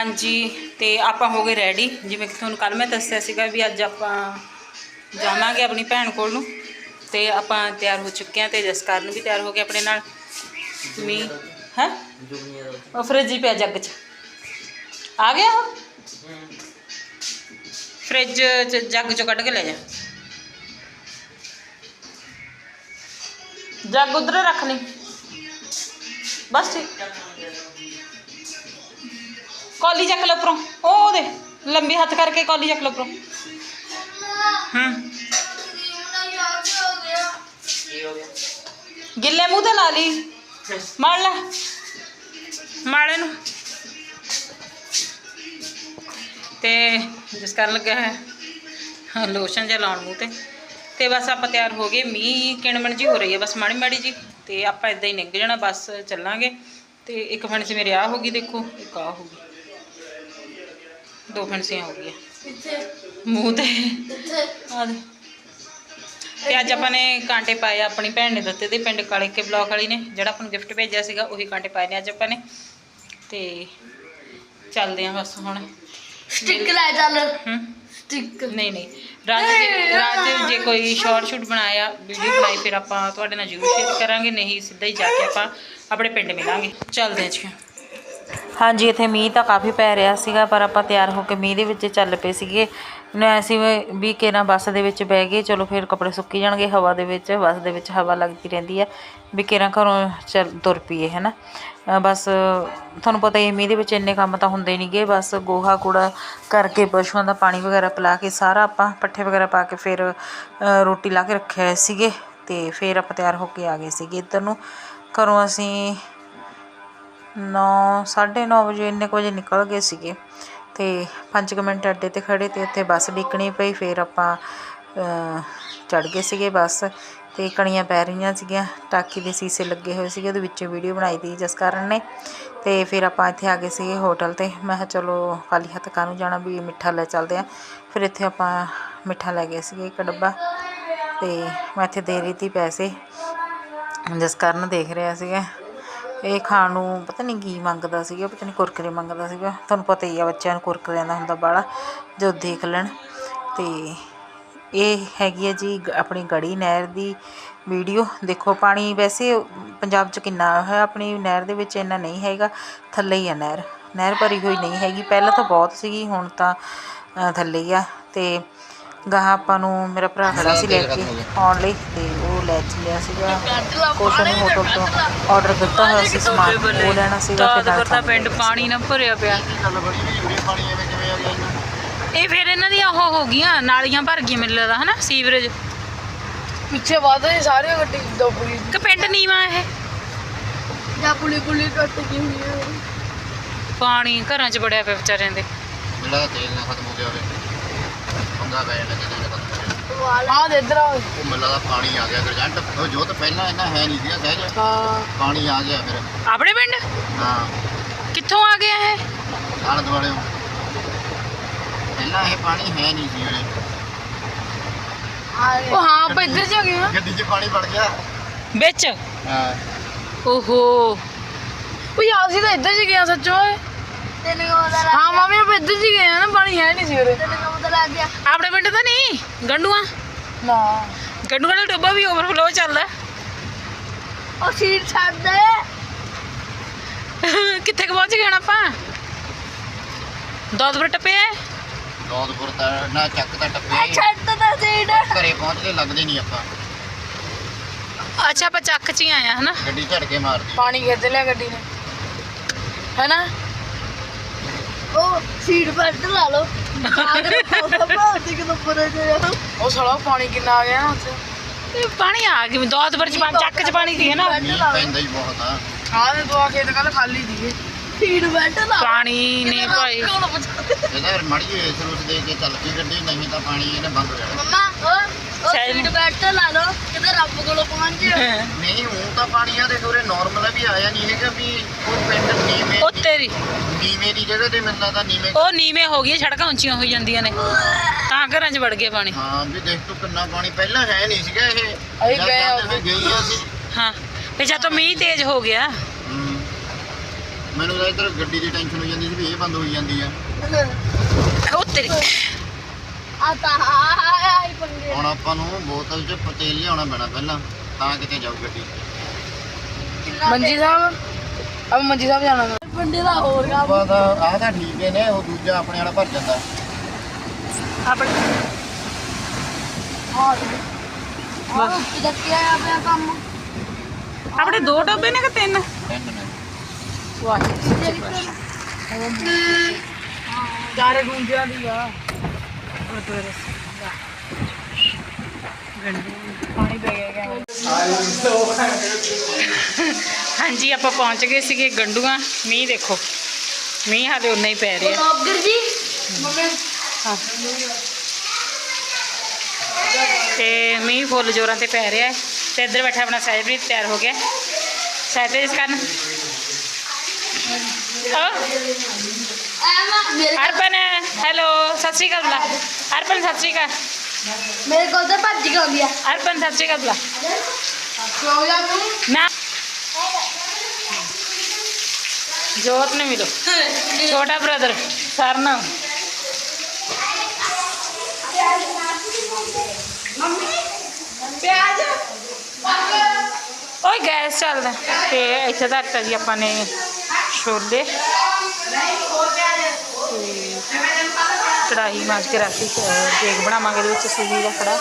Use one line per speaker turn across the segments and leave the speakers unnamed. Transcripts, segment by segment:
ਹਾਂਜੀ, ਤੇ ਆਪਾਂ ਹੋ ਗਏ ਰੈਡੀ ਜਿਵੇਂ ਕਿ ਤੁਹਾਨੂੰ ਕੱਲ ਮੈਂ ਦੱਸਿਆ ਸੀਗਾ ਵੀ ਅੱਜ ਆਪਾਂ ਜਾਵਾਂਗੇ ਆਪਣੀ ਭੈਣ ਕੋਲ ਨੂੰ। ਤੇ ਆਪਾਂ ਤਿਆਰ ਹੋ ਚੁੱਕੇ ਹਾਂ ਤੇ ਜਸਕਰਨ ਵੀ ਤਿਆਰ ਹੋ ਕੇ ਆਪਣੇ ਨਾਲ। ਮੀ, ਹੈ? ਉਹ ਫਰਿੱਜ ਹੀ ਪਿਆ ਜੱਗ 'ਚ। ਆ ਗਿਆ ਉਹ? ਫਰਿੱਜ 'ਚ ਜੱਗ 'ਚੋਂ ਕੱਢ ਕੇ ਲੈ ਜਾ। ਜੱਗ ਉਧਰ ਰੱਖ ਲਈ। ਬਸ ਠੀਕ। ਕੌਲੀ ਚੱਕ ਲਓ ਉੱਪਰੋਂ, ਉਹ ਉਹਦੇ, ਲੰਬੀ ਹੱਥ ਕਰਕੇ ਕੌਲੀ ਚੱਕ ਲਓ ਉੱਪਰੋਂ। ਹੂੰ। ਗਿੱਲੇ ਮੂੰਹ ਤੇ ਲਾ ਲਈ। ਮਾਰ ਲੈ। ਮਾੜੇ ਨੂੰ ਤੇ ਜਿਸ ਕਰਨ ਲੱਗਾ ਹੈ ਲੋਸ਼ਨ ਜਿਹਾ ਲਾਉਣ ਮੂੰਹ ਤੇ। ਤੇ ਬਸ ਆਪਾਂ ਤਿਆਰ ਹੋ ਗਏ, ਮੀਂਹ ਕਿਣਮਣ ਜੀ ਹੋ ਰਹੀ ਹੈ, ਬਸ ਮਾੜੀ ਮਾੜੀ ਜੀ ਤੇ ਆਪਾਂ ਇਦਾਂ ਹੀ ਨਿਕਲ ਜਾਣਾ, ਬਸ ਚੱਲਾਂਗੇ। ਤੇ ਇੱਕ ਫੈਂਸੀ ਮੇਰੇ ਆ ਹੋ ਗਈ, ਦੇਖੋ, ਇੱਕ ਆ ਹੋ ਗਈ। ਦੋ ਫੈਂਸੀਆਂ ਹੋ ਗਈਆਂ ਮੂੰਹ ਤੇ। ਆ ਦੇ ਤੇ ਅੱਜ ਆਪਾਂ ਨੇ ਕਾਂਟੇ ਪਾਏ ਆ, ਆਪਣੀ ਭੈਣ ਨੇ ਦਿੱਤੇ ਤੇ ਪਿੰਡ ਕਾਲੇ ਕੇ ਬਲੌਕ ਵਾਲੀ ਨੇ ਜਿਹੜਾ ਆਪਾਂ ਨੂੰ ਗਿਫਟ ਭੇਜਿਆ ਸੀਗਾ ਉਹੀ ਕਾਂਟੇ ਪਾਏ ਨੇ ਅੱਜ ਆਪਾਂ ਨੇ। ਤੇ ਚੱਲਦੇ ਆਂ ਬਸ ਹੁਣ।
ਸਟਿੱਕ ਲੈ ਚੱਲ।
ਹੂੰ?
ਸਟਿੱਕ।
ਨਹੀਂ ਨਹੀਂ। ਰਾਜ ਜੇ- ਰਾਜ ਜੇ ਕੋਈ ਸ਼ਾਰਟ ਸ਼ੂਟ ਬਣਾਇਆ ਵੀਡੀਓ ਬਣਾਈ ਫਿਰ ਆਪਾਂ ਤੁਹਾਡੇ ਨਾਲ ਜ਼ਰੂਰ ਸ਼ੇਅਰ ਕਰਾਂਗੇ। ਨਹੀਂ ਸਿੱਧਾ ਹੀ ਜਾ ਕੇ ਆਪਾਂ ਆਪਣੇ ਪਿੰਡ ਮਿਲਾਂਗੇ। ਚੱਲਦੇ ਹਾਂ ਜੀ। ਹਾਂਜੀ ਇੱਥੇ ਮੀਂਹ ਤਾਂ ਕਾਫੀ ਪੈ ਰਿਹਾ ਸੀਗਾ ਪਰ ਆਪਾਂ ਤਿਆਰ ਹੋ ਕੇ ਮੀਂਹ ਦੇ ਵਿੱਚ ਚੱਲ ਪਏ ਸੀਗੇ। ਨਾ ਅਸੀਂ ਵੀ- ਵੀ ਕਿਹਨਾਂ ਬੱਸ ਦੇ ਵਿੱਚ ਬਹਿ ਗਏ ਚਲੋ ਫਿਰ ਕੱਪੜੇ ਸੁੱਕੀ ਜਾਣਗੇ ਹਵਾ ਦੇ ਵਿੱਚ ਬੱਸ ਦੇ ਵਿੱਚ ਹਵਾ ਲੱਗਦੀ ਰਹਿੰਦੀ ਹੈ ਵੀ ਕਿਹਨਾਂ ਘਰੋਂ ਚੱਲ ਤੁਰ ਪਈਏ ਹੈ ਨਾ ਬਸ ਤੁਹਾਨੂੰ ਪਤਾ ਹੀ ਹੈ, ਮੀਂਹ ਦੇ ਵਿੱਚ ਇੰਨੇ ਕੰਮ ਤਾਂ ਹੁੰਦੇ ਨਹੀਂਗੇ ਬਸ ਗੋਹਾ ਕੂੜਾ ਕਰਕੇ ਪਸ਼ੂਆਂ ਦਾ ਪਾਣੀ ਵਗੈਰਾ ਪਿਲਾ ਕੇ ਸਾਰਾ ਆਪਾਂ ਪੱਠੇ ਵਗੈਰਾ ਪਾ ਕੇ ਫਿਰ ਰੋਟੀ ਲਾ ਕੇ ਰੱਖਿਆ ਹੋਇਆ ਸੀਗੇ ਤੇ ਫਿਰ ਆਪਾਂ ਤਿਆਰ ਹੋ ਕੇ ਆ ਗਏ ਸੀਗੇ ਇੱਧਰ ਨੂੰ। ਘਰੋਂ ਅਸੀਂ 9 9:30 ਵਜੇ ਇੰਨੇ ਕੁ ਵਜੇ ਨਿਕਲ ਗਏ ਸੀਗੇ ਤੇ 5 ਮਿੰਟ ਅੱਡੇ ਤੇ ਖੜੇ ਤੇ ਉੱਥੇ ਬੱਸ ਡਿੱਕਣੀ ਪਈ, ਫਿਰ ਆਪਾਂ ਚੜ ਗਏ ਸੀਗੇ ਬੱਸ ਤੇ ਕਣੀਆਂ ਪੈ ਰਹੀਆਂ ਸੀਗੀਆਂ, ਟਾਕੀ ਦੇ ਸੀਸੇ ਲੱਗੇ ਹੋਏ ਸੀਗੇ, ਉਹਦੇ ਵਿੱਚੋਂ ਵੀਡੀਓ ਬਣਾਈ ਤੀ ਜਿਸ ਕਾਰਨ ਨੇ ਤੇ ਫਿਰ ਆਪਾਂ ਇੱਥੇ ਆ ਗਏ ਸੀਗੇ ਹੋਟਲ ਤੇ, ਮੈਂ ਕਿਹਾ ਚਲੋ ਖਾਲੀ ਹੱਥ ਕਾਹਨੂੰ ਜਾਣਾ ਵੀ ਮਿੱਠਾ ਲੈ ਚੱਲਦੇ ਆ ਫਿਰ ਇੱਥੇ ਆਪਾਂ ਮਿੱਠਾ ਲੈ ਗਏ ਸੀਗੇ ਇੱਕ ਡੱਬਾ ਤੇ ਮੈਂ ਇੱਥੇ ਦੇ ਰਹੀ ਤੀ ਪੈਸੇ, ਜਿਸ ਕਾਰਨ ਦੇਖ ਰਿਹਾ ਸੀਗਾ। ਇਹ ਖਾਣ ਨੂੰ ਪਤਾ ਨਹੀਂ ਕੀ ਮੰਗਦਾ ਸੀਗਾ, ਪਤਾ ਨਹੀਂ ਕੁਰਕਰੇ ਮੰਗਦਾ ਸੀਗਾ। ਤੁਹਾਨੂੰ ਪਤਾ ਹੀ ਆ ਬੱਚਿਆਂ ਨੂੰ ਕੁਰਕਰਿਆਂ ਦਾ ਹੁੰਦਾ ਬਾਲਾ ਜੋ ਦੇਖ ਲੈਣ। ਤੇ ਇਹ ਹੈਗੀ ਹੈ ਜੀ ਗ- ਆਪਣੀ ਗੜੀ ਨਹਿਰ ਦੀ ਵੀਡੀਓ। ਦੇਖੋ, ਪਾਣੀ ਵੈਸੇ ਪੰਜਾਬ 'ਚ ਕਿੰਨਾ ਆਇਆ ਹੋਇਆ ਆਪਣੀ ਨਹਿਰ ਦੇ ਵਿੱਚ ਇੰਨਾ ਨਹੀਂ ਹੈਗਾ, ਥੱਲੇ ਹੀ ਆ ਨਹਿਰ। ਨਹਿਰ ਭਰੀ ਹੋਈ ਨਹੀਂ ਹੈਗੀ, ਪਹਿਲਾਂ ਤਾਂ ਬਹੁਤ ਸੀਗੀ, ਹੁਣ ਤਾਂ ਥੱਲੇ ਹੀ ਆ। ਤੇ ਗਾਹਾਂ ਆਪਾਂ ਨੂੰ ਮੇਰਾ ਭਰਾ ਖੜਾ ਸੀ ਲੈ ਕੇ ਆਉਣ ਲਈ, ਤੇ ਉਹ ਲੈ ਚੱਲਿਆ ਸੀਗਾ। ਕੁਛ ਨੇ ਹੋਟਲ ਤੋਂ ਆਰਡਰ ਦਿੱਤਾ ਹੋਇਆ ਸੀ ਸਮਾਨ। ਉਹ ਲੈਣਾ ਸੀਗਾ ਫਿਰ ਨਾਲ ਦਾ ਪਿੰਡ ਪਾਣੀ ਨਾ ਭਰਿਆ ਪਿਆ। ਇਹ ਫਿਰ ਇਹਨਾਂ ਦੀਆਂ ਉਹ ਹੋ ਗਈਆਂ ਨਾਲੀਆਂ ਭਰ ਗਈਆਂ ਮੈਨੂੰ ਲੱਗਦਾ ਹਨਾ? ਸੀਵਰੇਜ।
ਪਿੱਛੇ ਵਾਦੇ ਸਾਰੇ ਗੱਡੀ ਦੋ ਪੁਲੀ
ਕਿ ਪਿੰਡ ਨੀਵਾ ਇਹ?
ਜਾਂ ਪੁਲੀ ਪੁਲੀ ਟੁੱਟ ਗਈ ਹੋਈ ਹੈ
ਪਾਣੀ ਘਰਾਂ 'ਚ ਬੜਿਆ ਪਿਆ ਵਿਚਾਰਿਆਂ ਦੇ।
ਜਿਹੜਾ ਤੇਲ ਨਾ ਖਤਮ ਹੋ ਗਿਆ ਹੋਵੇ ਪੰਗਾ ਪੈ ਜਾਂਦਾ ਹੋ ਗਿਆ
ਆ ਦੇ ਇਧਰ ਆ।
ਉਹ ਮੈਨੂੰ ਲੱਗਦਾ ਪਾਣੀ ਆ ਗਿਆ ਗਰਜੰਟ। ਉਹ ਜੋ ਤਾਂ ਪਹਿਲਾਂ ਇੰਨਾ ਹੈ ਨਹੀਂ ਸੀਗਾ ਸਹਿਜ।
ਹਾਂ।
ਪਾਣੀ ਆ ਗਿਆ ਫਿਰ।
ਆਪਣੇ ਪਿੰਡ?
ਹਾਂ।
ਕਿੱਥੋਂ ਆ ਗਿਆ ਇਹ?
ਆਲੇ ਦੁਆਲੇ। ਪਹਿਲਾਂ ਇਹ ਪਾਣੀ ਹੈ ਨਹੀਂ ਸੀ ਉਰੇ
ਉਹ ਹਾਂ ਆਪਾਂ ਇੱਧਰ ਜਾ ਗਏ ਹਾਂ
ਗੱਡੀ 'ਚ ਪਾਣੀ ਵੜ ਗਿਆ।
ਵਿੱਚ?
ਹਾਂ।
ਓਹੋ।
ਉਹ ਯਾਰ ਅਸੀਂ ਤਾਂ ਇੱਧਰ ਚ ਗਏ ਆ ਸੱਚੋ ਓਏ। ਤੈਨੂੰ ਉਹਦਾ ਹਾਂ ਮਾਮੀ ਆਪਾਂ ਇੱਧਰ ਚ ਗਏ ਆ ਨਾ ਪਾਣੀ ਹੈ ਨਹੀਂ ਸੀ ਉਰੇ। ਤੈਨੂੰ ਉਹਦਾ ਲੱਗ ਗਿਆ।
ਆਪਣੇ ਪਿੰਡ ਤਾਂ ਨਹੀਂ ਗੰਡੂਆਂ?
ਨਾ।
ਗੰਡੂਆਂ ਦਾ ਟੋਬਾ ਵੀ ਓਵਰਫਲੋ ਚੱਲਦਾ
ਉਹ ਸੀਟ ਛੱਡ ਦੇ।
ਕਿੱਥੇ ਕੁ ਪਹੁੰਚ ਗਏ ਹੁਣ ਆਪਾਂ? ਦੋਦਪੁਰ ਟੱਪੇ ਆ?
ਦੌਦਪੁਰ ਤਾਂ ਨਾ ਚੱਕ ਤਾਂ ਟੱਪੇ
ਛੱਡ ਤਾ ਸੀਟ।
ਘਰੇ ਪਹੁੰਚਦੇ ਲੱਗਦੇ ਨਹੀਂ ਆਪਾਂ।
ਅੱਛਾ ਆਪਾਂ ਚੱਕ 'ਚ ਹੀ ਆਏ ਆ ਹਨਾ?
ਗੱਡੀ ਝੜ ਕੇ ਮਾਰਦੀ।
ਪਾਣੀ ਖਿੱਚ ਲਿਆ ਗੱਡੀ ਨੇ। ਹੈਨਾ? ਉਹ ਸੀਟ ਬੈਲਟ ਲਾ ਲਓ। ਆਗਰੇ ਪਾਉਂਦਾ ਭਾਉਂਦੀ ਕਿ ਉੱਪਰ ਜੇ ਉਹ ਸਾਲਾ ਪਾਣੀ ਕਿੰਨਾ ਆ ਗਿਆ ਨਾ ਉੱਥੇ।
ਇਹ ਪਾਣੀ ਆ ਗਿਆ ਦੋਦਪੁਰ 'ਚ ਪਾਣੀ ਚੱਕ 'ਚ ਪਾਣੀ ਸੀ
ਮੀਂਹ ਪੈਂਦਾ ਹੀ ਬਹੁਤ ਆ।
ਆਹ ਦੇ ਦੁਆ ਖੇਤ ਕੱਲ ਖਾਲੀ ਦੀਏ ਸੀਟ ਬੈਲਟ ਲਾ
ਪਾਣੀ ਨੇ ਭਾਈ।
ਇਹਦਾ ਫਿਰ ਮੜੀ ਇਸ ਰੂਸ ਦੇ ਕੇ ਚੱਲ ਪਈ ਗੱਡੀ ਨਹੀਂ ਤਾਂ ਪਾਣੀ ਇਹਨੇ ਬੰਦ ਹੋ ਜਾਣਾ।
ਮੰਮਾ ਉਹ
ਸੈਲ-
ਸੀਟ ਬੈਲਟ ਲਾ ਲਓ ਕਿਤੇ ਰੱਬ ਕੋਲੋਂ ਪਹੁੰਚ
ਨਹੀਂ ਹੁਣ ਤਾਂ ਪਾਣੀ ਆ ਦੇ ਉਰੇ ਨਾਰਮਲ ਵੀ ਆਇਆ ਨਹੀਂ ਹੈਗਾ ਵੀ ਉਹ ਪਿੰਡ ਨੀਵੇਂ
ਉਹ ਤੇਰੀ
ਨੀਵੇਂ ਦੀ ਜਗ੍ਹਾ ਤੇ ਮੈਨੂੰ ਲੱਗਦਾ ਨੀਵੇਂ
ਉਹ ਨੀਵੇਂ ਹੋ ਗਈ ਸੜਕਾਂ ਉੱਚੀਆਂ ਹੋਈ ਜਾਂਦੀਆਂ ਨੇ। ਤਾਂ ਘਰਾਂ 'ਚ ਵੜ ਗਿਆ ਪਾਣੀ।
ਹਾਂ ਵੀ ਦੇਖ ਤੂੰ ਕਿੰਨਾ ਪਾਣੀ ਪਹਿਲਾਂ ਹੈ ਨਹੀਂ ਸੀਗਾ ਇਹ।
ਅਸੀਂ ਗਏ ਆ
ਆ ਅਸੀਂ।
ਹਾਂ ਫਿਰ ਜਦ ਤੋਂ ਮੀਂਹ ਤੇਜ਼ ਹੋ ਗਿਆ।
ਮੈਨੂੰ ਤਾਂ ਇੱਧਰ ਗੱਡੀ ਦੀ ਟੈਨਸ਼ਨ ਹੋ ਜਾਂਦੀ ਸੀ ਵੀ ਇਹ ਬੰਦ ਹੋਈ ਜਾਂਦੀ ਆ।
ਉਹ ਤੇਰੀ
ਆ ਤਾਂ ਆਈ ਪੰਗੇ
ਹੁਣ ਆਪਾਂ ਨੂੰ ਬੋਤਲ 'ਚ ਤੇਲ ਲਿਆਉਣਾ ਪੈਣਾ ਪਹਿਲਾਂ ਤਾਂ ਕਿਤੇ ਜਾਊ ਗੱਡੀ।
ਮੰਜੀ ਸਾਹਿਬ ਅਬ ਮੰਜੀ ਸਾਹਿਬ ਜਾਣਾ ਪੰਡੇ ਦਾ ਹੋਰ ਕੰਮ।
ਆਪਾਂ ਤਾਂ ਆਹ ਤਾਂ ਠੀਕ ਹੈ ਨੇ ਉਹ ਦੂਜਾ ਆਪਣੇ ਵਾਲਾ ਭਰ ਜਾਂਦਾ।
ਆਪਣੇ
ਹਾਂ ਬਸ। ਕਿਦਾਂ ਕੀ ਆ ਪਿਆ ਕੰਮ?
ਆਪਣੇ ਦੋ ਡੱਬੇ ਨੇ ਕਿ ਤਿੰਨ?
ਟੈਂਟ ਨੇ।
ਚਾਰੇ ਗੁੰਜਿਆਂ ਦੀ ਆ। ਪਾਣੀ ਪੈ ਗਿਆ
ਹਾਂਜੀ ਆਪਾਂ ਪਹੁੰਚ ਗਏ ਸੀਗੇ ਗੰਡੂਆਂ। ਮੀਂਹ ਦੇਖੋ। ਮੀਂਹ ਹਾਲੇ ਉਨਾ ਹੀ ਪੈ ਰਿਹਾ।
ਬਲੌਗਰ ਜੀ।
ਤੇ ਮੀਂਹ ਫੁੱਲ ਜੋਰਾਂ ਤੇ ਪੈ ਰਿਹਾ ਹੈ। ਤੇ ਇੱਧਰ ਬੈਠਾ ਆਪਣਾ ਸਹਿਜਪ੍ਰੀਤ ਤਿਆਰ ਹੋ ਗਿਆ। ਸਹਿਜਪ੍ਰੀਤ ਕਰਨ।
ਐਮਾ ਮੇਰੇ
ਅਰਪਨ ਹੈਲੋ ਸਤਿ ਸ਼੍ਰੀ ਅਕਾਲ ਅਰਪਨ ਸਤਿ ਸ਼੍ਰੀ ਅਕਾਲ।
ਮੇਰੇ ਕੋਲ ਤਾਂ ਭੱਜ ਕੇ ਆਉਂਦੀ ਆ
ਅਰਪਨ ਸਤਿ ਸ਼੍ਰੀ ਅਕਾਲ ਬੁਲਾ
ਸੋ ਜਾ ਤੂੰ
ਨਾ ਜੋਤ ਨੇ ਮਿਲੋ ਛੋਟਾ ਬ੍ਰਦਰ ਸਰਨਾ
ਪਿਆਜ
ਓਏ ਗੈਸ ਚੱਲਦਾ ਤੇ ਇੱਥੇ ਤੱਕ ਤਾਂ ਜੀ ਆਪਾਂ ਨੇ ਛੋਲੇ ਤੇ ਕੜਾਹੀ ਮਾਂਜ ਕੇ ਰੱਖੀ ਕੇਕ ਬਣਾਵਾਂਗੇ, ਇਹਦੇ ਵਿੱਚ ਸੂਜੀ ਦਾ ਕੜਾ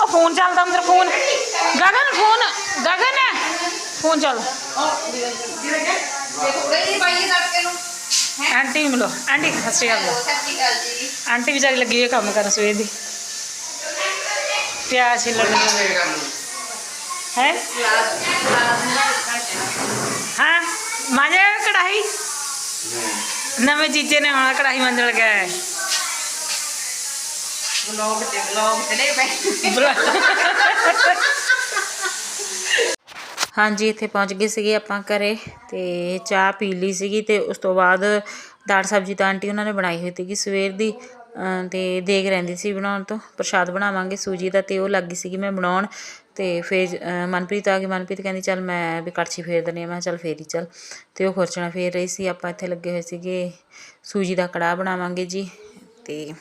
ਉਹ ਫੋਨ ਚੱਲਦਾ ਅੰਦਰ, phone. Gagan phone. Gagan. Phone ਚੱਲ। ਆਂਟੀ ਮਿਲੋ। ਆਂਟੀ, ਸਤਿ ਸ਼੍ਰੀ ਅਕਾਲ। ਆਂਟੀ ਵਿਚਾਰੀ ਲੱਗੀ ਹੋਈ ਕੰਮ ਕਰਨ ਸਵੇਰ ਦੀ। ਪਿਆਜ਼ ਛਿੱਲਣ ਹੈ? ਹਾਂ? ਮਾਜੇ ਨਵੇਂ ਜੀਜੇ ਨੇ ਆਉਣਾ ਕੜਾਹੀ ਮੰਜਣ ਲੱਗਾ ਹੈ। ਹਾਂਜੀ ਇੱਥੇ ਪਹੁੰਚ ਗਏ ਸੀਗੇ ਆਪਾਂ ਘਰੇ ਤੇ ਚਾਹ ਪੀ ਲਈ ਸੀਗੀ ਤੇ ਉਸ ਤੋਂ ਬਾਅਦ ਦਾਲ ਸਬਜ਼ੀ ਤਾਂ ਆਂਟੀ ਉਹਨਾਂ ਨੇ ਬਣਾਈ ਹੋਈ ਸੀਗੀ ਸਵੇਰ ਦੀ। ਤੇ ਦੇਖ ਰਹਿੰਦੀ ਸੀ ਬਣਾਉਣ ਤੋਂ। ਪ੍ਰਸ਼ਾਦ ਬਣਾਵਾਂਗੇ ਸੂਜੀ ਦਾ ਤੇ ਉਹ ਲੱਗੀ ਸੀਗੀ ਮੈਂ ਬਣਾਉਣ। ਤੇ ਫਿਰ ਮਨਪ੍ਰੀਤ ਆ ਗਈ। ਮਨਪ੍ਰੀਤ ਕਹਿੰਦੀ, ਚੱਲ ਮੈਂ ਵੀ ਕੜਛੀ ਫੇਰ ਦਿੰਦੀ ਹਾਂ। ਮੈਂ ਕਿਹਾ, ਚੱਲ ਫੇਰ ਹੀ ਚੱਲ। ਤੇ ਉਹ ਖੁਰਚਣਾ ਫੇਰ ਰਹੀ ਸੀ। ਆਪਾਂ ਇੱਥੇ ਲੱਗੇ ਹੋਏ ਸੀਗੇ। ਸੂਜੀ ਦਾ ਕੜਾਹ ਬਣਾਵਾਂਗੇ ਜੀ। ਤੇ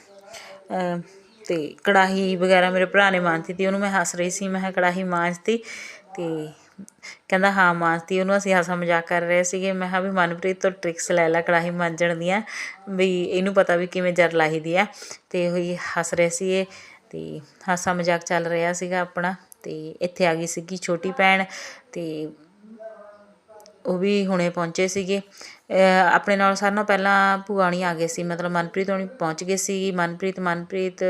ਤੇ ਕੜਾਹੀ ਵਗੈਰਾ ਮੇਰੇ ਭਰਾ ਨੇ ਮਾਂਜਤੀ ਤੇ ਉਹਨੂੰ ਮੈਂ ਹੱਸ ਰਹੀ ਸੀ। ਮੈਂ ਕਿਹਾ, ਕੜਾਹੀ ਮਾਂਜਤੀ। ਤੇ ਕਹਿੰਦਾ, ਹਾਂ ਮਾਂਜਤੀ ਉਹਨੂੰ ਅਸੀਂ ਹਾਸਾ ਮਜ਼ਾਕ ਕਰ ਰਹੇ ਸੀਗੇ। ਮੈਂ ਕਿਹਾ, ਵੀ ਮਨਪ੍ਰੀਤ ਤੋਂ ਟ੍ਰਿਕਸ ਲੈ ਲੈ, ਕੜਾਹੀ ਮਾਂਜਣ ਦੀਆਂ, ਵੀ ਇਹਨੂੰ ਪਤਾ ਵੀ ਕਿਵੇਂ ਜਰ ਲਾਹੀਦੀ ਆ। ਤੇ ਉਹੀ ਹੱਸ ਰਹੇ ਸੀ ਇਹ ਤੇ ਹਾਸਾ ਮਜ਼ਾਕ ਚੱਲ ਰਿਹਾ ਸੀਗਾ ਆਪਣਾ ਅਤੇ ਇੱਥੇ ਆ ਗਈ ਸੀਗੀ ਛੋਟੀ ਭੈਣ ਅਤੇ ਉਹ ਵੀ ਹੁਣੇ ਪਹੁੰਚੇ ਸੀਗੇ। ਆਪਣੇ ਨਾਲ ਸਾਰਿਆਂ ਨਾਲੋਂ ਪਹਿਲਾਂ ਭੂਆਣੀ ਆ ਗਏ ਸੀ, ਮਤਲਬ ਮਨਪ੍ਰੀਤ ਹੋਣੀ ਪਹੁੰਚ ਗਏ ਸੀ। ਮਨਪ੍ਰੀਤ ਮਨਪ੍ਰੀਤ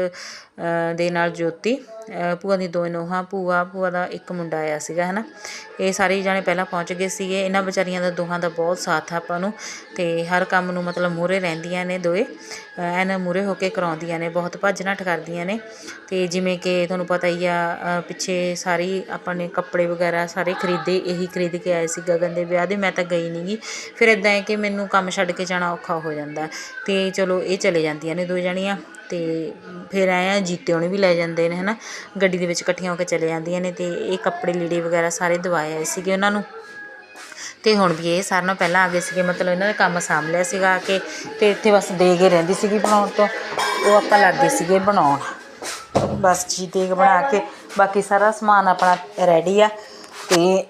ਦੇ ਨਾਲ ਜੋਤੀ ਭੂਆ ਦੀ ਦੋ ਨੋਹਾਂ, ਭੂਆ ਭੂਆ ਦਾ ਇੱਕ ਮੁੰਡਾ ਆਇਆ ਸੀਗਾ ਹੈ ਨਾ ਇਹ ਸਾਰੇ ਜਾਣੇ ਪਹਿਲਾਂ ਪਹੁੰਚ ਗਏ ਸੀਗੇ। ਇਹਨਾਂ ਵਿਚਾਰੀਆਂ ਦਾ ਦੋਹਾਂ ਦਾ ਬਹੁਤ ਸਾਥ ਆ ਆਪਾਂ ਨੂੰ। ਤੇ ਹਰ ਕੰਮ ਨੂੰ ਮਤਲਬ ਮੂਹਰੇ ਰਹਿੰਦੀਆਂ ਨੇ ਦੋਏ। ਐਨ ਮੂਹਰੇ ਹੋ ਕੇ ਕਰਾਉਂਦੀਆਂ ਨੇ, ਬਹੁਤ ਭੱਜ ਨੱਠ ਕਰਦੀਆਂ ਨੇ। ਤੇ ਜਿਵੇਂ ਕਿ ਤੁਹਾਨੂੰ ਪਤਾ ਹੀ ਆ ਪਿੱਛੇ ਸਾਰੀ ਆਪਾਂ ਨੇ ਕੱਪੜੇ ਵਗੈਰਾ ਸਾਰੇ ਖਰੀਦੇ, ਇਹੀ ਖਰੀਦ ਕੇ ਆਏ ਸੀ ਗਗਨ ਦੇ ਵਿਆਹ ਦੇ, ਮੈਂ ਤਾਂ ਗਈ ਨਹੀਂਗੀ ਫਿਰ ਇਦਾਂ ਹੈ ਕਿ ਮੈਨੂੰ ਕੰਮ ਛੱਡ ਕੇ ਜਾਣਾ ਔਖਾ ਹੋ ਜਾਂਦਾ। ਤੇ ਚਲੋ ਇਹ ਚਲੇ ਜਾਂਦੀਆਂ ਨੇ ਦੋ ਜਣੀਆਂ। ਅਤੇ ਫਿਰ ਐਂ ਆ, ਜੀਤੇ ਹੋਣੀ ਵੀ ਲੈ ਜਾਂਦੇ ਨੇ ਹੈ ਨਾ ਗੱਡੀ ਦੇ ਵਿੱਚ ਇਕੱਠੀਆਂ ਹੋ ਕੇ ਚਲੇ ਜਾਂਦੀਆਂ ਨੇ ਅਤੇ ਇਹ ਕੱਪੜੇ, ਲੀੜੇ ਵਗੈਰਾ ਸਾਰੇ ਦਵਾਏ ਆਏ ਸੀਗੇ ਉਹਨਾਂ ਨੂੰ। ਅਤੇ ਹੁਣ ਵੀ ਇਹ ਸਾਰਿਆਂ ਨਾਲੋਂ ਪਹਿਲਾਂ ਆ ਗਏ ਸੀਗੇ, ਮਤਲਬ ਇਹਨਾਂ ਨੇ ਕੰਮ ਸਾਂਭ ਲਿਆ ਸੀਗਾ ਆ ਕੇ ਅਤੇ ਇੱਥੇ ਬਸ ਦੇ ਕੇ ਰਹਿੰਦੀ ਸੀਗੀ ਬਣਾਉਣ ਤੋਂ। ਉਹ ਆਪਾਂ ਲੱਗ ਗਏ ਸੀਗੇ ਬਣਾਉਣ। ਬਸ ਜੀ ਦੇਗ ਬਣਾ ਕੇ, ਬਾਕੀ ਸਾਰਾ ਸਮਾਨ ਆਪਣਾ ਰੈਡੀ ਆ। ਅਤੇ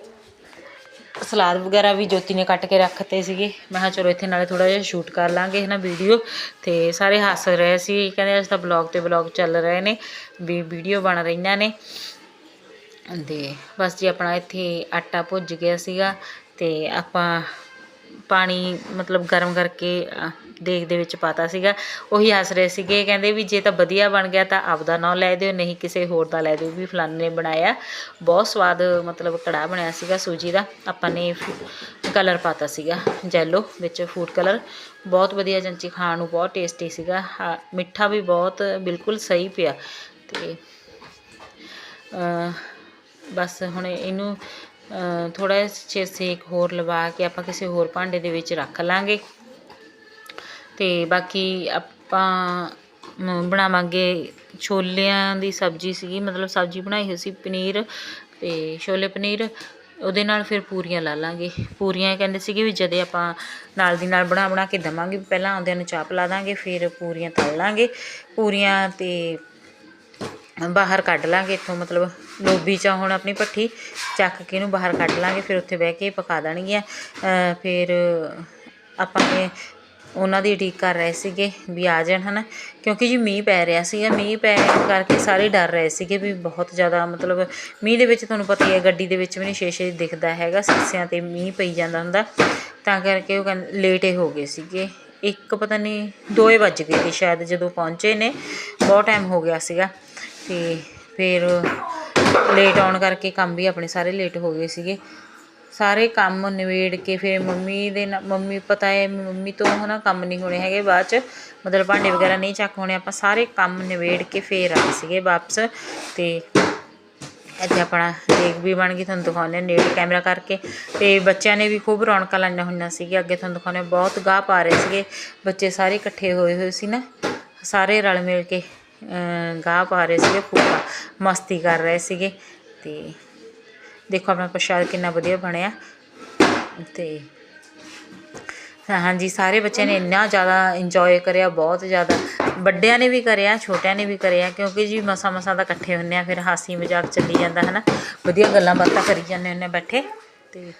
ਸਲਾਦ ਵਗੈਰਾ ਵੀ ਜੋਤੀ ਨੇ ਕੱਟ ਕੇ ਰੱਖਤੇ ਸੀਗੇ। ਮੈਂ ਕਿਹਾ ਚਲੋ ਇੱਥੇ ਨਾਲੇ ਥੋੜਾ ਜਿਹਾ ਸ਼ੂਟ ਕਰ ਲਾਂਗੇ ਹੈ ਨਾ ਵੀਡੀਓ। ਤੇ ਸਾਰੇ ਹੱਸ ਰਹੇ ਸੀ, ਕਹਿੰਦੇ ਅੱਜ ਤਾਂ ਬਲੌਗ ਤੇ ਬਲੌਗ ਚੱਲ ਰਹੇ ਨੇ, ਵੀ ਵੀਡੀਓ ਬਣ ਰਹੀਆਂ ਨੇ। ਤੇ ਬਸ ਜੀ ਆਪਣਾ ਇੱਥੇ ਆਟਾ ਭੁੱਜ ਗਿਆ ਸੀਗਾ ਤੇ ਆਪਾਂ ਪਾਣੀ ਮਤਲਬ ਗਰਮ ਕਰਕੇ ਦੇਖ ਦੇ ਵਿੱਚ ਪਾਤਾ ਸੀਗਾ ਉਹੀ ਹੱਸ ਰਹੇ ਸੀਗੇ ਕਹਿੰਦੇ ਵੀ ਜੇ ਤਾਂ ਵਧੀਆ ਬਣ ਗਿਆ ਤਾਂ ਆਪਦਾ ਨਾਂ ਲੈ ਦਿਓ ਨਹੀਂ ਕਿਸੇ ਹੋਰ ਦਾ ਲੈ ਦਿਓ ਵੀ ਫਲਾਣੇ ਨੇ ਬਣਾਇਆ। ਬਹੁਤ ਸਵਾਦ ਮਤਲਬ ਕੜਾਹ ਬਣਿਆ ਸੀਗਾ ਸੂਜੀ ਦਾ ਆਪਾਂ ਨੇ ਕਲਰ ਪਾਤਾ ਸੀਗਾ ਜੈਲੋ ਵਿੱਚ ਫੂਡ ਕਲਰ। ਬਹੁਤ ਵਧੀਆ ਜੰਚੀ ਖਾਣ ਨੂੰ ਬਹੁਤ ਟੇਸਟੀ ਸੀਗਾ ਹਾਂ, ਮਿੱਠਾ ਵੀ ਬਹੁਤ ਬਿਲਕੁਲ ਸਹੀ ਪਿਆ ਤੇ ਬਸ ਹੁਣ ਇਹਨੂੰ ਥੋੜਾ ਜਿਹਾ ਸੇਕ ਹੋਰ ਲਵਾ ਕੇ ਆਪਾਂ ਕਿਸੇ ਹੋਰ ਭਾਂਡੇ ਦੇ ਵਿੱਚ ਰੱਖ ਲਾਂਗੇ। ਅਤੇ ਬਾਕੀ ਆਪਾਂ ਬਣਾਵਾਂਗੇ ਛੋਲਿਆਂ ਦੀ ਸਬਜ਼ੀ ਸੀਗੀ, ਮਤਲਬ ਸਬਜ਼ੀ ਬਣਾਈ ਹੋਈ ਸੀ ਪਨੀਰ ਅਤੇ ਛੋਲੇ ਪਨੀਰ। ਉਹਦੇ ਨਾਲ ਫਿਰ ਪੂਰੀਆਂ ਲਾ ਲਾਂਗੇ। ਪੂਰੀਆਂ ਕਹਿੰਦੇ ਸੀਗੇ ਵੀ ਜਦੇ ਆਪਾਂ ਨਾਲ ਦੀ ਨਾਲ ਬਣਾ ਬਣਾ ਕੇ ਦਵਾਂਗੇ ਪਹਿਲਾਂ ਆਉਂਦਿਆਂ ਨੂੰ ਚਾਹ ਪਿਲਾ ਦਾਂਗੇ, ਫਿਰ ਪੂਰੀਆਂ ਤਲ ਲਾਂਗੇ। ਪੂਰੀਆਂ ਤੇ ਬਾਹਰ ਕੱਢ ਲਾਂਗੇ ਇੱਥੋਂ, ਮਤਲਬ ਲੋਬੀ ਚ ਹੁਣ ਆਪਣੀ ਭੱਠੀ ਚੱਕ ਕੇ ਇਹਨੂੰ ਬਾਹਰ ਕੱਢ ਲਾਂਗੇ, ਫਿਰ ਉੱਥੇ ਬਹਿ ਕੇ ਪਕਾ ਦੇਣਗੀਆਂ। ਫਿਰ ਆਪਾਂ ਨੇ ਉਹਨਾਂ ਦੀ ਉਡੀਕ ਕਰ ਰਹੇ ਸੀਗੇ ਵੀ ਆ ਜਾਣ ਹੈ ਨਾ ਕਿਉਂਕਿ ਜੀ ਮੀਂਹ ਪੈ ਰਿਹਾ ਸੀਗਾ। ਮੀਂਹ ਪੈਣ ਕਰਕੇ ਸਾਰੇ ਡਰ ਰਹੇ ਸੀਗੇ ਵੀ ਬਹੁਤ ਜ਼ਿਆਦਾ, ਮਤਲਬ ਮੀਂਹ ਦੇ ਵਿੱਚ ਤੁਹਾਨੂੰ ਪਤਾ ਹੀ ਹੈ, ਗੱਡੀ ਦੇ ਵਿੱਚ ਵੀ ਨਹੀਂ ਸ਼ੇਸ਼ੇ ਦਿਖਦਾ ਹੈਗਾ, ਸੀਸਿਆਂ ਤੇ ਮੀਂਹ ਪਈ ਜਾਂਦਾ ਹੁੰਦਾ। ਤਾਂ ਕਰਕੇ ਉਹ ਕਹਿੰਦੇ ਲੇਟੇ ਹੋ ਗਏ ਸੀਗੇ। ਇੱਕ ਪਤਾ ਨਹੀਂ ਦੋਏ ਵੱਜ ਗਏ ਸੀ ਸ਼ਾਇਦ ਜਦੋਂ ਪਹੁੰਚੇ ਨੇ। ਬਹੁਤ ਟਾਈਮ ਹੋ ਗਿਆ ਸੀਗਾ। ਤੇ ਫਿਰ ਲੇਟ ਆਉਣ ਕਰਕੇ ਕੰਮ ਵੀ ਆਪਣੇ ਸਾਰੇ ਲੇਟ ਹੋ ਗਏ ਸੀਗੇ। ਸਾਰੇ ਕੰਮ ਨਿਬੇੜ ਕੇ ਫਿਰ ਮੰਮੀ ਦੇ ਨਾਲ ਮੰਮੀ ਪਤਾ ਹੈ, ਮੰਮੀ ਤੋਂ ਹੈ ਨਾ ਕੰਮ ਨਹੀਂ ਹੋਣੇ ਹੈਗੇ ਬਾਅਦ ਚ, ਮਤਲਬ ਭਾਂਡੇ ਵਗੈਰਾ ਨਹੀਂ ਚੱਕ ਹੋਣੇ, ਆਪਾਂ ਸਾਰੇ ਕੰਮ ਨਿਬੇੜ ਕੇ ਫਿਰ ਆਏ ਸੀਗੇ ਵਾਪਸ ਅਤੇ ਇੱਥੇ ਆਪਣਾ ਦੇਗ ਵੀ ਬਣ ਗਈ, ਤੁਹਾਨੂੰ ਦਿਖਾਉਂਦੇ ਨੇੜੇ ਕੈਮਰਾ ਕਰਕੇ ਤੇ ਬੱਚਿਆਂ ਨੇ ਵੀ ਖੂਬ ਰੌਣਕਾਂ ਲਾਈਆਂ ਹੋਈਆਂ ਸੀਗੀਆਂ, ਅੱਗੇ ਤੁਹਾਨੂੰ ਦਿਖਾਉਂਦੇ ਬਹੁਤ ਗਾਹ ਪਾ ਰਹੇ ਸੀਗੇ, ਬੱਚੇ ਸਾਰੇ ਇਕੱਠੇ ਹੋਏ ਹੋਏ ਸੀ ਨਾ, ਸਾਰੇ ਰਲ ਮਿਲ ਕੇ ਗਾਹ ਪਾ ਰਹੇ ਸੀਗੇ, ਖੂਬ ਮਸਤੀ ਕਰ ਰਹੇ ਸੀਗੇ ਤੇ ਦੇਖੋ ਆਪਣਾ ਪ੍ਰਸ਼ਾਦ ਕਿੰਨਾ ਵਧੀਆ ਬਣਿਆ। ਤੇ ਹਾਂਜੀ, ਸਾਰੇ ਬੱਚਿਆਂ ਨੇ ਇੰਨਾ ਜ਼ਿਆਦਾ ਇੰਜੋਏ ਕਰਿਆ, ਬਹੁਤ ਜ਼ਿਆਦਾ। ਵੱਡਿਆਂ ਨੇ ਵੀ ਕਰਿਆ, ਛੋਟਿਆਂ ਨੇ ਵੀ ਕਰਿਆ, ਕਿਉਂਕਿ ਜੀ ਮਸਾ ਮਸਾ ਤਾਂ ਇਕੱਠੇ ਹੁੰਨੇ ਆ, ਫਿਰ ਹਾਸੀ ਮਜ਼ਾਕ ਚੱਲੀ ਜਾਂਦਾ ਹੈ ਨਾ ਵਧੀਆ ਗੱਲਾਂ ਬਾਤਾਂ ਕਰੀ ਜਾਂਦੇ ਹੁੰਨੇ ਬੈਠੇ। ਤੇ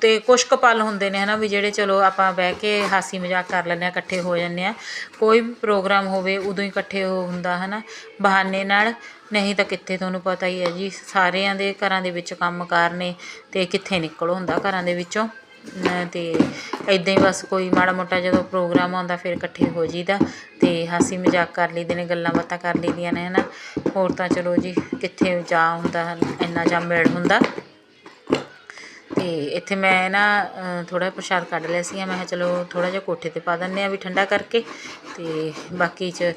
ਤੇ ਕੁਛ ਕੁ ਪਲ ਹੁੰਦੇ ਨੇ, ਹਨਾ, ਵੀ ਜਿਹੜੇ ਚਲੋ ਆਪਾਂ ਬਹਿ ਕੇ ਹਾਸੀ ਮਜ਼ਾਕ ਕਰ ਲੈਂਦੇ ਆ, ਇਕੱਠੇ ਹੋ ਜਾਂਦੇ ਆ। ਕੋਈ ਵੀ ਪ੍ਰੋਗਰਾਮ ਹੋਵੇ, ਉਦੋਂ ਹੀ ਇਕੱਠੇ ਹੋ ਹੁੰਦਾ, ਹਨਾ। ਬਹਾਨੇ ਨਾਲ ਨਹੀਂ ਤਾਂ ਕਿੱਥੇ ਤੁਹਾਨੂੰ ਪਤਾ ਹੀ ਹੈ ਜੀ, ਸਾਰਿਆਂ ਦੇ ਘਰਾਂ ਦੇ ਵਿੱਚ ਕੰਮਕਾਰ ਨੇ ਅਤੇ ਕਿੱਥੇ ਨਿਕਲ ਹੁੰਦਾ ਘਰਾਂ ਦੇ ਵਿੱਚੋਂ। ਅਤੇ ਇੱਦਾਂ ਹੀ ਬਸ ਕੋਈ ਮਾੜਾ ਮੋਟਾ ਜਦੋਂ ਪ੍ਰੋਗਰਾਮ ਆਉਂਦਾ ਫਿਰ ਇਕੱਠੇ ਹੋ ਜੀਦਾ ਅਤੇ ਹਾਸੀ ਮਜ਼ਾਕ ਕਰ ਲਈਦੇ ਨੇ, ਗੱਲਾਂ ਬਾਤਾਂ ਕਰ ਲਈਦੀਆਂ ਨੇ ਹੈ ਨਾ ਹੋਰ ਤਾਂ ਚਲੋ ਜੀ, ਕਿੱਥੇ ਜਾ ਹੁੰਦਾ, ਇੰਨਾ ਜਾਂ ਮਿਲ ਹੁੰਦਾ। ਅਤੇ ਇੱਥੇ ਮੈਂ ਨਾ ਥੋੜ੍ਹਾ ਜਿਹਾ ਪ੍ਰਸ਼ਾਦ ਕੱਢ ਲਿਆ ਸੀਗਾ ਮੈਂ ਕਿਹਾ ਚਲੋ ਥੋੜ੍ਹਾ ਜਿਹਾ ਕੋਠੇ ਤੇ ਪਾ ਦਿੰਦੇ ਹਾਂ ਵੀ ਠੰਡਾ ਕਰਕੇ ਅਤੇ ਬਾਕੀ ਚ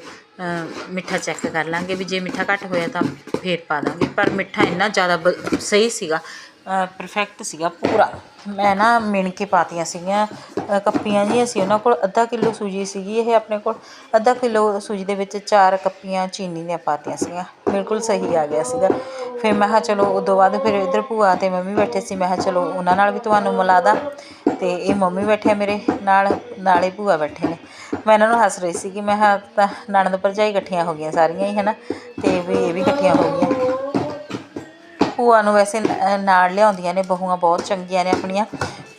ਮਿੱਠਾ ਚੈੱਕ ਕਰ ਲਾਂਗੇ ਵੀ ਜੇ ਮਿੱਠਾ ਘੱਟ ਹੋਇਆ ਤਾਂ ਫਿਰ ਪਾ ਦਾਂਗੇ। ਪਰ ਮਿੱਠਾ ਇੰਨਾ ਜ਼ਿਆਦਾ ਬ- ਸਹੀ ਸੀਗਾ। ਪਰਫੈਕਟ ਸੀਗਾ ਪੂਰਾ। ਮੈਂ ਨਾ ਮਿਣ ਕੇ ਪਾਤੀਆਂ ਸੀਗੀਆਂ ਕੱਪੀਆਂ ਜਿਹੀਆਂ ਸੀ ਉਹਨਾਂ ਕੋਲ। ਅੱਧਾ ਕਿਲੋ ਸੂਜੀ ਸੀਗੀ ਇਹ ਆਪਣੇ ਕੋਲ। ਅੱਧਾ ਕਿਲੋ ਸੂਜੀ ਦੇ ਵਿੱਚ ਚਾਰ ਕੱਪੀਆਂ ਚੀਨੀ ਦੀਆਂ ਪਾਤੀਆਂ ਸੀਗੀਆਂ। ਬਿਲਕੁਲ ਸਹੀ ਆ ਗਿਆ ਸੀਗਾ। ਫਿਰ ਮੈਂ ਕਿਹਾ ਚਲੋ, ਉਦੋਂ ਬਾਅਦ ਫਿਰ ਇੱਧਰ ਭੂਆ ਤੇ ਮੰਮੀ ਬੈਠੇ ਸੀ। ਮੈਂ ਕਿਹਾ ਚਲੋ, ਉਹਨਾਂ ਨਾਲ ਵੀ ਤੁਹਾਨੂੰ ਮਿਲਾ ਦਾਂ ਤੇ ਇਹ ਮੰਮੀ ਬੈਠੇ ਮੇਰੇ ਨਾਲ, ਨਾਲੇ ਭੂਆ ਬੈਠੇ ਨੇ। ਮੈਂ ਇਹਨਾਂ ਨੂੰ ਹੱਸ ਰਹੀ ਸੀ ਕਿ ਮੈਂ ਕਿਹਾ, ਤਾਂ ਨਣਦ ਭਰਜਾਈ ਇਕੱਠੀਆਂ ਹੋ ਗਈਆਂ ਸਾਰੀਆਂ ਹੀ, ਹਨਾ? ਤੇ ਵੀ ਇਹ ਵੀ ਇਕੱਠੀਆਂ ਹੋ ਗਈਆਂ। ਭੂਆ ਨੂੰ ਵੈਸੇ ਨ- ਨਾਲ ਲਿਆਉਂਦੀਆਂ ਨੇ ਬਹੂਆਂ ਬਹੁਤ ਚੰਗੀਆਂ ਨੇ ਆਪਣੀਆਂ।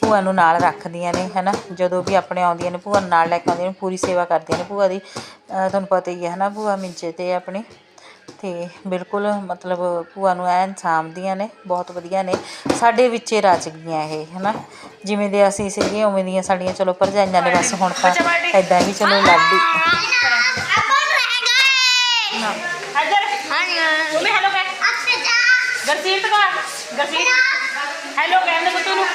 ਭੂਆ ਨੂੰ ਨਾਲ ਰੱਖਦੀਆਂ ਨੇ ਹਨਾ? ਜਦੋਂ ਵੀ ਆਪਣੇ ਆਉਂਦੀਆਂ ਨੇ ਭੂਆ ਨੂੰ ਨਾਲ ਲੈ ਕੇ ਆਉਂਦੀਆਂ ਨੇ ਪੂਰੀ ਸੇਵਾ ਕਰਦੀਆਂ ਨੇ ਭੂਆ ਦੀ। ਤੁਹਾਨੂੰ ਪਤਾ ਹੀ ਹੈ ਹਨਾ ਭੂਆ ਮਿੰਚੇ ਤੇ ਆਪਣੀ। ਤੇ ਬਿਲਕੁਲ ਮਤਲਬ ਭੂਆ ਨੂੰ ਐਨ ਸਾਂਭਦੀਆਂ ਨੇ ਬਹੁਤ ਵਧੀਆ ਨੇ। ਸਾਡੇ ਵਿੱਚੇ ਰਚ ਗਈਆਂ ਇਹ ਹਨਾ? ਜਿਵੇਂ ਦੇ ਅਸੀਂ ਸੀਗੇ ਉਵੇਂ ਦੀਆਂ ਸਾਡੀਆਂ ਚਲੋ ਭਰਜਾਈਆਂ ਨੇ ਬਸ ਹੁਣ ਤਾਂ ਐਦਾਂ ਵੀ ਚਲੋ ਲਾਡੀ ਮੰਮੀ ਹੈਲੋ ਕਹਿ ਗਰਸੀਤ ਕਾ ਗਰਸੀਤ? ਹੈਲੋ ਕਹਿੰਦੇ ਪੁੱਤ ਨੂੰ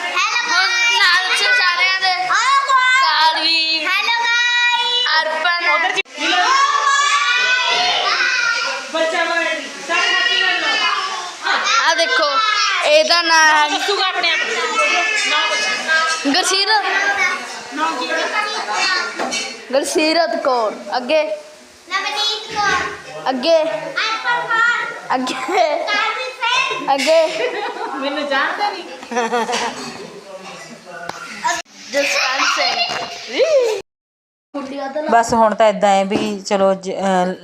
ਨਾਲ ਚ ਸਾਰਿਆਂ ਦੇ। ਸਾਲਵੀ। ਅਰਪਣ
ਉਧਰ ਜੀ। ਬੱਚਾ ਬੜੇ ਸਾਰੇ ਖਾਤੀ ਕਰ ਲਓ
ਆ ਦੇਖੋ ਇਹਦਾ ਨਾਮ ਹੈ
ਦੱਸੂਗਾ ਆਪਣੇ ਆਪ ਨਾ। ਬੱਚਾ
ਗਰਸੀਰ
ਨਾ ਕੀ
ਗਰਸੀਰਤ ਕੌਰ। ਅੱਗੇ। ਅੱਗੇ। ਅੱਗੇ। ਅੱਗੇ।
ਮੈਨੂੰ ਜਾਣਦਾ ਨਹੀਂ ਬਸ ਹੁਣ ਤਾਂ ਇਦਾਂ ਹੈ ਵੀ ਚਲੋ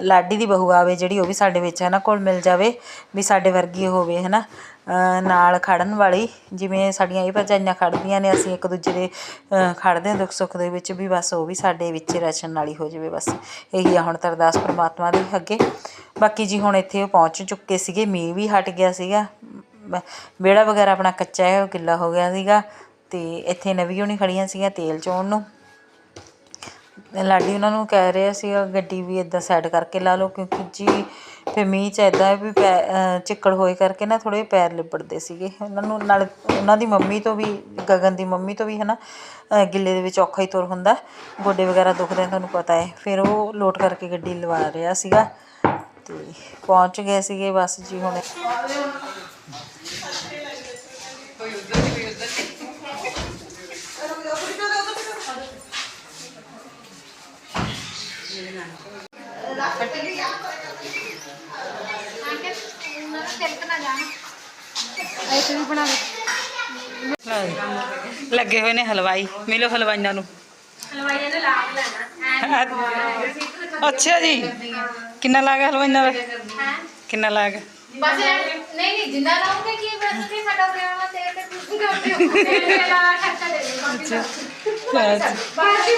ਲਾਡੀ ਦੀ ਬਹੂ ਆਵੇ ਜਿਹੜੀ ਉਹ ਵੀ ਸਾਡੇ ਵਿੱਚ ਹੈ ਨਾ ਕੋਲ ਮਿਲ ਜਾਵੇ ਵੀ ਸਾਡੇ ਵਰਗੀ ਹੋਵੇ ਹੈ ਨਾ। ਨਾਲ ਖੜ੍ਹਨ ਵਾਲੀ, ਜਿਵੇਂ ਸਾਡੀਆਂ ਇਹ ਭਰਜਾਈਆਂ ਖੜ੍ਹਦੀਆਂ ਨੇ, ਅਸੀਂ ਇੱਕ ਦੂਜੇ ਦੇ ਖੜ੍ਹਦੇ ਹਾਂ ਦੁੱਖ ਸੁੱਖ ਦੇ ਵਿੱਚ ਵੀ ਬਸ ਉਹ ਵੀ ਸਾਡੇ ਵਿੱਚ ਹੀ ਰਚਣ ਵਾਲੀ ਹੋ ਜਾਵੇ ਬਸ। ਇਹੀ ਆ ਹੁਣ ਤਾਂ ਅਰਦਾਸ ਪ੍ਰਮਾਤਮਾ ਦੀ ਅੱਗੇ। ਬਾਕੀ ਜੀ ਹੁਣ ਇੱਥੇ ਉਹ ਪਹੁੰਚ ਚੁੱਕੇ ਸੀਗੇ, ਮੀਂਹ ਵੀ ਹਟ ਗਿਆ ਸੀਗਾ। ਵਿਹੜਾ ਵਗੈਰਾ ਆਪਣਾ ਕੱਚਾ ਹੈ, ਉਹ ਗਿੱਲਾ ਹੋ ਗਿਆ ਸੀਗਾ। ਤੇ ਇੱਥੇ ਨਵੀਂ ਹੋਣੀ ਖੜੀਆਂ ਸੀਗੀਆਂ ਤੇਲ ਚੋਣ ਨੂੰ। ਲਾਡੀ ਉਹਨਾਂ ਨੂੰ ਕਹਿ ਰਿਹਾ ਸੀਗਾ, ਗੱਡੀ ਵੀ ਇਦਾਂ ਸਾਈਡ ਕਰਕੇ ਲਾ ਲਓ, ਕਿਉਂਕਿ ਜੀ ਫਿਰ ਮੀਂਹ ਚ ਇਦਾਂ ਵੀ ਪੈ- ਚਿੱਕੜ ਹੋਏ ਕਰਕੇ ਨਾ ਥੋੜ੍ਹੇ ਪੈਰ ਲਿਬੜਦੇ ਸੀਗੇ। ਉਹਨਾਂ ਨੂੰ ਨਾਲੇ ਉਹਨਾਂ ਦੀ ਮੰਮੀ ਤੋਂ ਵੀ, ਗਗਨ ਦੀ ਮੰਮੀ ਤੋਂ ਵੀ ਹੈ ਨਾ ਗਿੱਲੇ ਦੇ ਵਿੱਚ ਔਖਾ ਹੀ ਤੁਰ ਹੁੰਦਾ। ਗੋਡੇ ਵਗੈਰਾ ਦੁਖਦੇ ਤੁਹਾਨੂੰ ਪਤਾ ਹੈ। ਫਿਰ ਉਹ ਲੋਟ ਕਰਕੇ ਗੱਡੀ ਲਵਾ ਰਿਹਾ ਸੀਗਾ ਅਤੇ ਪਹੁੰਚ ਗਏ ਸੀਗੇ ਬਸ ਜੀ ਹੁਣ।
ਐਸੇ ਵੀ ਬਣਾ ਦੇ
ਲਓ ਜੀ। ਲੱਗੇ ਹੋਏ ਨੇ ਹਲਵਾਈ। ਮਿਲੋ ਹਲਵਾਈਆਂ ਨੂੰ।
ਹਲਵਾਈਆਂ ਨੇ ਲਾਭ ਲੈਣਾ
ਅੱਛਾ ਜੀ। ਕਿੰਨਾ ਲਾਗਾ ਹਲਵਾਈਆਂ ਦਾ? ਕਿੰਨਾ ਲਾਗਾ?
ਬਸ ਨਹੀਂ ਨਹੀਂ ਜਿੰਨਾ ਲਾਉਂਗੇ ਕੀ ਬਸ ਕਿ ਸਾਡਾ ਪ੍ਰੇਮਾ ਤੇ ਤੇ ਤੁਸੀਂ ਕਰਦੇ ਹੋ ਤੇ ਲਾ ਖਰਚਾ ਦੇ ਦਾ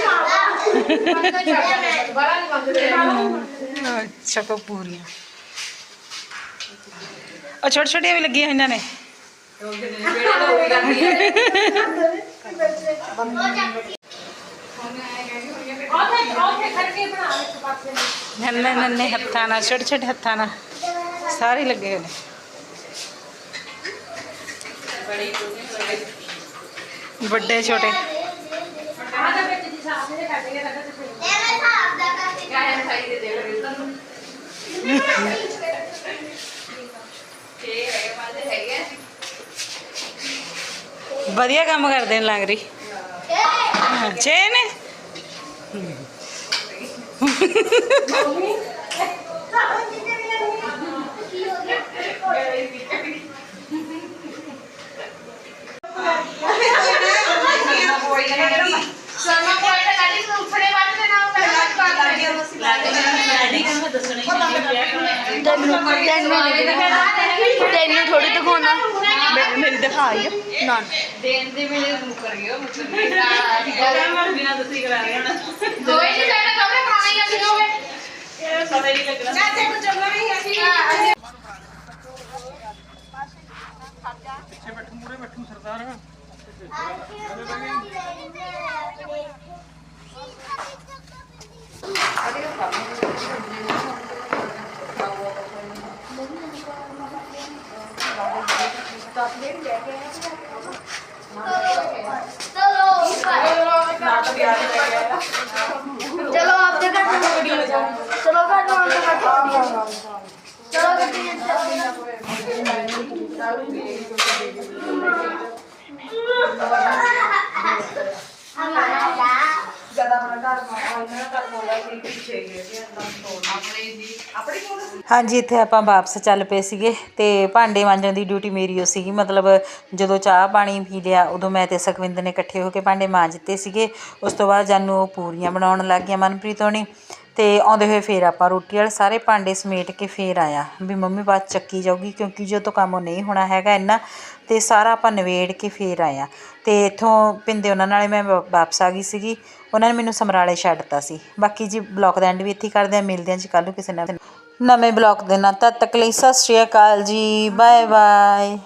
ਮਾਵਾ ਬੜਾ ਨਹੀਂ ਮੰਗਦੇ
ਛਕੋ ਪੂਰੀਆਂ ਉਹ ਛੋਟੇ ਛੋਟੀਆਂ ਵੀ ਲੱਗੀਆਂ ਇਹਨਾਂ ਨੇ
ਉਹਦੇ ਉਹਦੇ ਕਰਕੇ ਬਣਾ ਇੱਕ ਪਾਸੇ
ਨੰਨੇ ਨੰਨੇ ਹੱਥਾਂ ਨਾਲ ਛੋਟੇ ਛੋਟੇ ਵਧੀਆ ਕੰਮ ਕਰਦੇ ਨੇ ਲੱਗ ਰਹੀ ਹਾਂ, ਛੇ ਨੇ
ਸਰਮਾ ਕੋਈ ਤਾਂ ਕੱਢੀ ਨੂੰ ਉਠਣੇ ਵਾਲੇ ਦੇ ਨਾਮ ਕਰ ਤੈਨੂੰ ਥੋੜੀ ਦਿਖਾਉਣਾ। ਮੇਰੀ ਦਿਖਾਈ ਨਾ ਦੇਣ ਦੇ ਵੇਲੇ ਮੁਕਰ ਰਹੇ ਹੋਣਾ ਦੋਏ ਨਹੀਂ ਸਾਡਾ ਕਮਰੇ ਖਾਣਾ ਹੀ ਅਸੀਂ ਹੋਵੇ ਇਹ ਸਮਝ ਨਹੀਂ ਲੱਗਣਾ ਚਾਚੇ ਕੋ ਚੱਲਣਾ ਨਹੀਂ ਅਸੀਂ चलो
ਹਾਂਜੀ, ਇੱਥੇ ਆਪਾਂ ਵਾਪਸ ਚੱਲ ਪਏ ਸੀਗੇ ਤੇ ਭਾਂਡੇ ਮਾਂਜਣ ਦੀ ਡਿਊਟੀ ਮੇਰੀ ਓ ਸੀਗੀ। ਮਤਲਬ ਜਦੋਂ ਚਾਹ ਪਾਣੀ ਪੀ ਲਿਆ, ਉਦੋਂ ਮੈਂ ਤੇ ਸੁਖਵਿੰਦਰ ਨੇ ਇਕੱਠੇ ਹੋ ਕੇ ਭਾਂਡੇ ਮਾਂਜਤੇ ਸੀਗੇ। ਉਸ ਤੋਂ ਬਾਅਦ ਜਾਨੂੰ ਉਹ ਪੂਰੀਆਂ ਬਣਾਉਣ ਲੱਗ ਗਿਆ ਮਨਪ੍ਰੀਤ ਹੋਣੀ। ਤੇ ਆਉਂਦੇ ਹੋਏ ਫੇਰ ਆਪਾਂ ਰੋਟੀ ਵਾਲੇ ਸਾਰੇ ਭਾਂਡੇ ਸਮੇਟ ਕੇ ਫੇਰ ਆਇਆ ਵੀ ਮੰਮੀ ਬਾਅਦ ਚੱਕੀ ਜਾਊਗੀ ਕਿਉਂਕਿ ਜੋ ਤੋਂ ਕੰਮ ਨਹੀਂ ਹੋਣਾ ਹੈਗਾ ਇੰਨਾ, ਤੇ ਸਾਰਾ ਆਪਾਂ ਨਵੇੜ ਕੇ ਫੇਰ ਆਇਆ। ਤੇ ਇੱਥੋਂ ਪਿੰਦੇ ਉਹਨਾਂ ਨਾਲੇ ਮੈਂ ਵਾ- ਵਾਪਸ ਆ ਗਈ ਸੀਗੀ। ਉਹਨਾਂ ਨੇ ਮੈਨੂੰ ਸਮਰਾਲੇ ਛੱਡਤਾ ਸੀ। ਬਾਕੀ ਜੀ ਬਲੌਗ ਦਾ ਐਂਡ ਵੀ ਇੱਥੇ ਹੀ ਕਰਦੇ ਆ, ਮਿਲਦੇ ਆ ਜੀ ਕੱਲ੍ਹ ਨੂੰ ਕਿਸੇ ਨਾਲ ਨਵੇਂ ਬਲੌਗ ਦੇ ਨਾਲ ਤਦ ਤੱਕ ਲਈ ਸਤਿ ਸ਼੍ਰੀ ਅਕਾਲ ਜੀ ਬਾਏ ਬਾਏ